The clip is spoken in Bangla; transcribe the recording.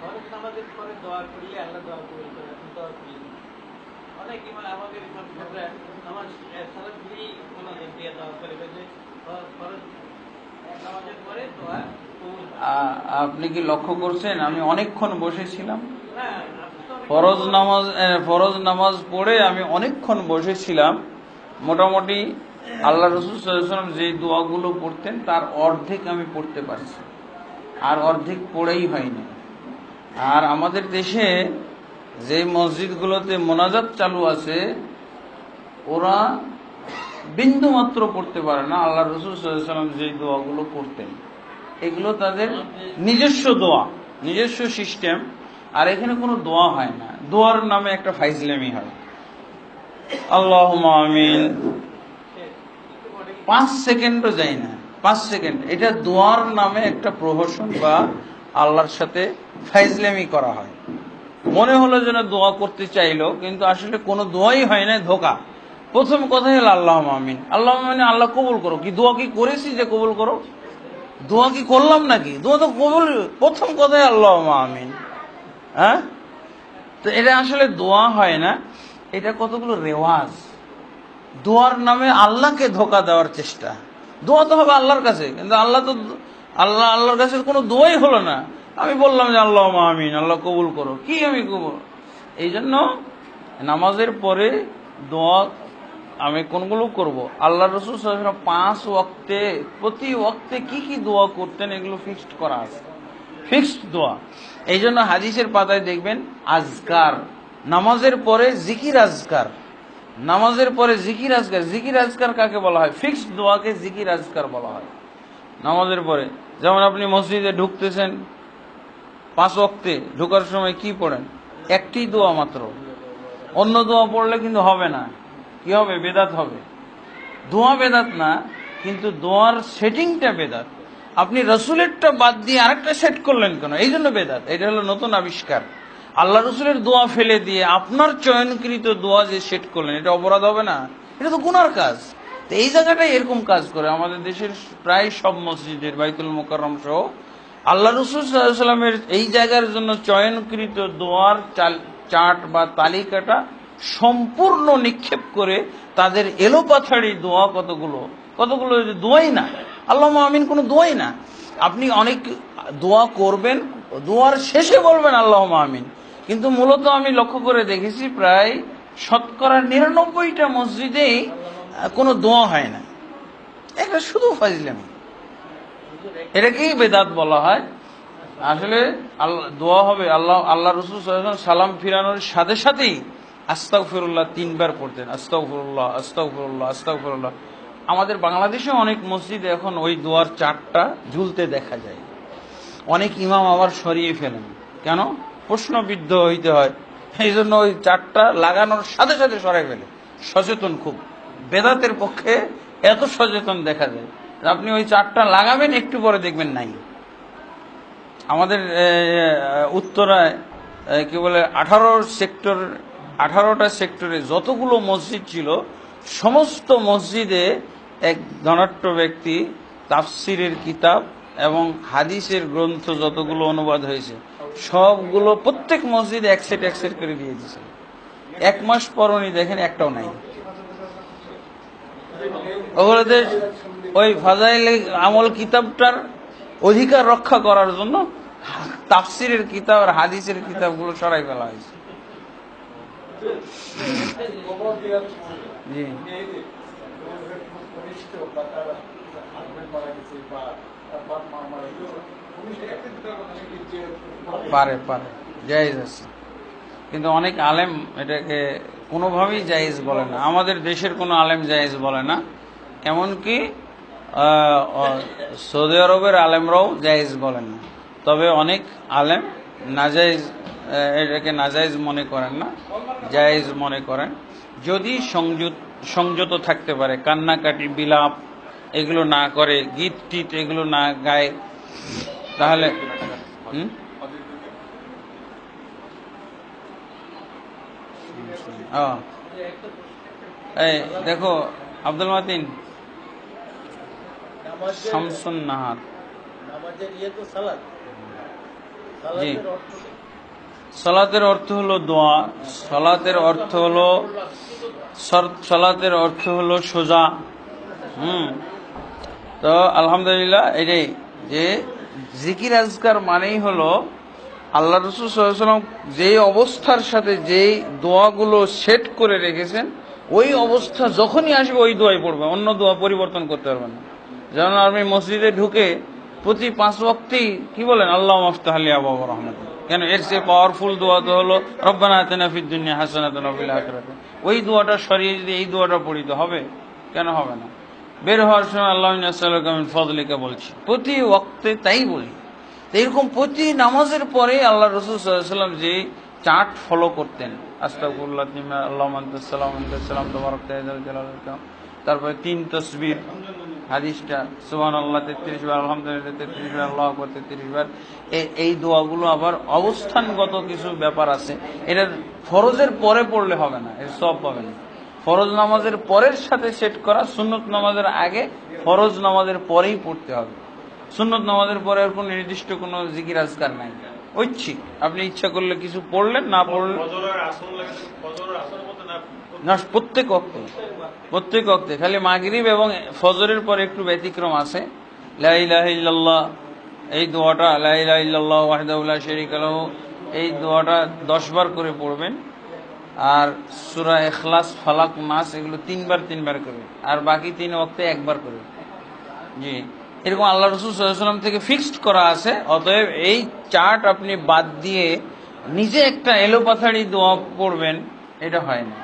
ফরজ নামাজের পরে দোয়া করলে আল্লাহ দোয়া কবুল করে এখন দোয়া করলেন অনেক ইমাম আমাদের ইমাম সাহেবরা দিয়ে দোয়া করে যে ফরজ- ফরজ নামাজের পরে দোয়া কবুল হয়। আ- আপনি কি লক্ষ্য করছেন? আমি অনেকক্ষণ বসেছিলাম। আপনি অনেক- ফরজ নামাজ ফরজ নামাজ পড়ে আমি অনেকক্ষণ বসেছিলাম। মোটামুটি আল্লাহ রসুলাম যে দোয়াগুলো পড়তেন তার অর্ধেক আমি পড়তে পারছি। আর অর্ধেক পড়েই হয়নি। আর আমাদের দেশে যে মসজিদগুলোতে মোনাজাত চালু আছে, ওরা বিন্দু মাত্র পড়তে পারে না। আল্লাহ রসুল সাল্লাম যে দোয়াগুলো করতেন এগুলো তাদের নিজস্ব দোয়া, নিজস্ব সিস্টেম, আর এখানে কোনো দোয়া হয় না। দোয়ার নামে একটা ফাইজলামি হয়। আল্লাহ আমিন। পাঁচ সেকেন্ডও যায় না। পাঁচ সেকেন্ড। এটা দোয়ার নামে একটা প্রহসন বা আল্লাহর সাথে ফাইজলামি করা হয়। মনে হলো যেন দোয়া করতে চাইলো, কিন্তু আসলে কোনো দোয়াই হয় না ধোকা। প্রথম কথাই হলো আল্লাহ মামিন আল্লাহ মামিন আল্লাহ কবুল করো। কি দোয়া কি করেছি যে কবুল করো? দোয়া কি করলাম নাকি? দোয়া তো কবুল, প্রথম কথাই আল্লাহ আমিন। হ্যাঁ? তো এটা আসলে দোয়া হয় না। এটা কতগুলো রেওয়াজ। দোয়ার নামে আল্লাহকে ধোকা দেওয়ার চেষ্টা। দোয়া তো হবে আল্লাহর কাছে, কিন্তু আল্লাহ তো আল্লাহ, আল্লাহর কাছে কোনো দোয়াই হলো না। আমি বললাম যে আল্লাহ আমিন, আল্লাহ কবুল করো। কি আমি কবুল? এই জন্য নামাজের পরে দোয়া আমি কোনগুলো করব? আল্লাহ রসুল পাঁচ ওয়াক্তে, প্রতি ওয়াক্তে কি কি দোয়া করতেন? এগুলো ফিক্সড করা আছে। ফিক্সড দোয়া। এই জন্য হাদিসের পাতায় দেখবেন, আজকার। নামাজের পরে জিকির আজকার। নামাজের পরে জিকির আজকার জিকির আজকার কাকে বলা হয়? ফিক্সড দোয়াকে জিকির আজকার বলা হয়। নামাজের পরে, যেমন আপনি মসজিদে ঢুকতেছেন, পাঁচ ওয়াক্তে ঢোকার সময় কি পড়েন? একটি দোয়া মাত্র। অন্য দোয়া পড়লে কিন্তু হবে না। কি হবে? বেদাত হবে। দোয়া বেদাত না, কিন্তু দোয়ার সেটিংটা বেদাত। আপনি রসুলেরটা বাদ দিয়ে আরেকটা সেট করলেন কেন? এই জন্য বেদাত। এটা হলো নতুন আবিষ্কার। আল্লাহ রসুলের দোয়া ফেলে দিয়ে আপনার চয়নকৃত দোয়া যে সেট করলেন, এটা অপরাধ হবে না? এটা তো গুনার কাজ। তো এই জায়গাটাই এরকম কাজ করে। আমাদের দেশের প্রায় সব মসজিদের, বাইতুল মোকাররম সহ, আল্লাহ রসুল সাল্লামের এই জায়গার জন্য চয়নকৃত দোয়ার চার্ট বা তালিকাটা সম্পূর্ণ নিক্ষেপ করে তাদের এলোপাথাড়ি দোয়া কতগুলো? কতগুলো দোয়াই না। আল্লাহ আমিন কোনো দোয়াই না। আপনি অনেক দোয়া করবেন দোয়ার শেষে বলবেন আল্লাহ আমিন। কিন্তু মূলত আমি লক্ষ্য করে দেখেছি প্রায় শতকরা নিরানব্বইটা মসজিদেই কোনো দোয়া হয় না। একটা শুধু ফাজলামি। এটাকেই বেদাত বলা হয়। আসলে আল্লাহ দোয়া হবে আল্লাহ আল্লাহ রসুল সালাম ফিরানোর সাথে সাথেই আস্তাক ফিরুল্লাহ তিনবার পড়তেন। আস্তাক ফিরুল্লাহ আস্তাক ফিরুল্লাহ আস্তাক ফিরুল্লাহ আমাদের বাংলাদেশে অনেক মসজিদে এখন ওই দোয়ার চারটা ঝুলতে দেখা যায়। অনেক ইমাম আবার সরিয়ে ফেলেন। কেন? প্রশ্নবিদ্ধ হইতে হয়। এই জন্য ওই চারটা লাগানোর সাথে সাথে সরাই ফেলে। সচেতন খুব। বেদাতের পক্ষে এত সচেতন দেখা যায়। আপনি ওই চারটা লাগাবেন, একটু পরে দেখবেন নাই। আমাদের উত্তরায় কি বলে, আঠারো সেক্টর, আঠারোটা সেক্টরে যতগুলো মসজিদ ছিল, সমস্ত মসজিদে এক ধনাট্য ব্যক্তি তাফসিরের কিতাব এবং হাদিসের গ্রন্থ যতগুলো অনুবাদ হয়েছে, সবগুলো প্রত্যেক মসজিদ এক সেট করে দিয়ে দিয়েছে। এক মাস পর উনি দেখেন একটাও নাই। ওই ফাজাইল আমল কিতাবটার অধিকার রক্ষা করার জন্য তাফসিরের কিতাব আর হাদিসের কিতাবগুলো সরাই ফেলা হয়েছে। জি। পারে পারে। জায়েজ আছে। কিন্তু অনেক আলেম এটাকে কোনোভাবেই জায়েজ বলে না। আমাদের দেশের কোনো আলেম জায়েজ বলে না। এমনকি সৌদি আরবের আলেমরাও জায়েজ বলেন না। তবে অনেক আলেম নাজাইজ এটাকে নাজাইজ মনে করেন না, জায়েজ মনে করেন। যদি সংযুত, সংযত থাকতে পারে, কান্নাকাটি, বিলাপ এগুলো না করে গীত টিত এগুলো না গায় তাহলে এই দেখো আব্দুল মাতিন শামসুন নাহার। ইয়ে জি। সালাতের অর্থ হলো দোয়া সলাতের অর্থ হলো সালাতের অর্থ হলো সোজা হুম? তো, আলহামদুলিল্লাহ এটাই যে জিকির আজকার মানেই হলো আল্লাহ রসুল সাল্লাম যেই অবস্থার সাথে যেই দোয়াগুলো সেট করে রেখেছেন, ওই অবস্থা যখনই আসবে ওই দোয়াই পড়বে, অন্য দোয়া পরিবর্তন করতে পারবে না। যেমন আপনি মসজিদে ঢুকে প্রতি পাঁচ ওয়াক্তেই কি বলেন? আল্লাহ মফতাহালি আবু রহমান কেন? এর চেয়ে পাওয়ারফুল দোয়া তো হলো, রব্বানা আতেনা ফিদ দুনিয়া হাসানাতুন ওয়া ফিল আখিরাতি। ওই দোয়াটা সরিয়ে যদি এই দোয়াটা পড়ি তো হবে? কেন হবে না? বের হওয়ার সময় আল্লাহ ফজলিকা বলছি। প্রতি ওয়াক্তে তাই বলি। এরকম প্রতি নামাজের পরে আল্লাহ রসুল সাল্লাম যে চার্ট ফলো করতেন আস্তাকুল্লাহ আল্লাহ সালাম ইকরাম। তারপরে তিন তসবির, হাদিসটা সুবহান আল্লাহ তেত্রিশ বার, আলহামদুলিল্লাহ, তেত্রিশ বার, আল্লাহ আকবর, তেত্রিশ বার। এই দোয়াগুলো আবার অবস্থানগত কিছু ব্যাপার আছে। এটা ফরজের পরে পড়লে হবে না, এর সব পাবে না। ফরজ নামাজের পরের সাথে সেট করা সুন্নত নামাজের আগে ফরজ নামাজের পরেই পড়তে হবে। সুন্নত নামাজের পরে আর কোনো নির্দিষ্ট কোনো জিকির আজকার নাই। ঐচ্ছিক। আপনি ইচ্ছা করলে কিছু পড়লেন না পড়লেন না প্রত্যেক অক্তে প্রত্যেক অক্তে খালি মাগরিব এবং ফজরের পরে একটু ব্যতিক্রম আছে। লা ইলাহা এই দোয়াটা লা ইলাহা ইল্লাল্লাহ ওয়াহদাহু লা এই দোয়াটা 10 বার করে পড়বেন। আর সুরা এখলাস ফলাক, মাস, এগুলো তিনবার তিনবার করে আর বাকি তিন অক্টে একবার করে জি। এরকম আল্লাহ রসুল সাল্লাম থেকে ফিক্সড করা আছে, অতএব এই চার্ট আপনি বাদ দিয়ে নিজে একটা এলোপাথাড়ি দোয়া পড়বেন, এটা হয় না।